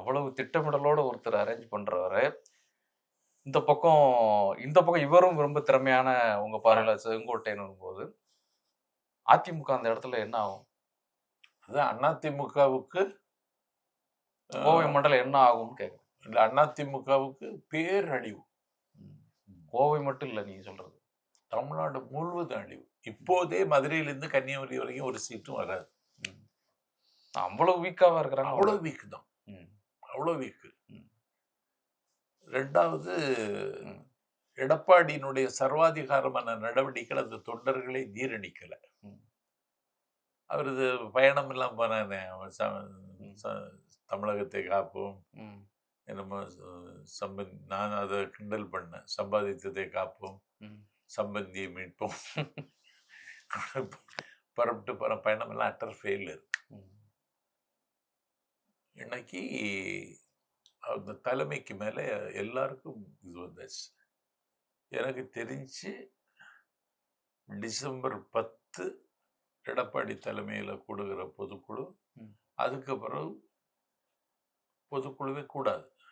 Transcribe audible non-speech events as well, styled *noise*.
அவ்வளவு திட்டமிடலோட ஒருத்தர் அரேஞ்ச் பண்றவரு. இந்த பக்கம் இந்த பக்கம் இவரும் ரொம்ப திறமையான உங்க பார்வையில செங்கோட்டையன் போது அதிமுக அந்த இடத்துல என்ன ஆகும்? அதான் அதிமுகவுக்கு கோவை மண்டலம் என்ன ஆகும்னு கேக்குறேன். இல்லை அதிமுகவுக்கு பேரழிவு. கோவை மட்டும் இல்ல நீங்க சொல்றது. தமிழ்நாடு முழுவதும் அழிவு. இப்போதே மதுரையிலிருந்து கன்னியாகுமரி வரைக்கும் ஒரு சீட்டும் வராது. அவ்வளவு வீக்காவா இருக்கிறாங்க. அவ்வளோ வீக் தான். அவ்வளோ வீக்கு. ரெண்டாவது. எடப்பாடியினுடைய சர்வாதிகாரமான நடவடிக்கைகள் அந்த தொண்டர்களை ஜீரணிக்கல. அவரது பயணம் எல்லாம் போனானே தமிழகத்தை காப்போம். என்னமோ ச- சம்பந்தி நான் அதை கிண்டல் பண்ணேன் சம்பாதித்ததை காப்போம். சம்பந்தியை மீட்போம் *laughs* புறப்பட்டு போகிற பயணம் எல்லாம் அட்டர் ஃபெயிலர் ம். இன்னைக்கு அந்த தலைமைக்கு மேலே எல்லாருக்கும் இது வந்தாச்சு எனக்கு தெரிஞ்சு டிசம்பர் பத்து எடப்பாடி தலைமையில் கூடுகிற பொதுக்குழு. அதுக்கு பிறகு பொதுக்குழுவே கூடாது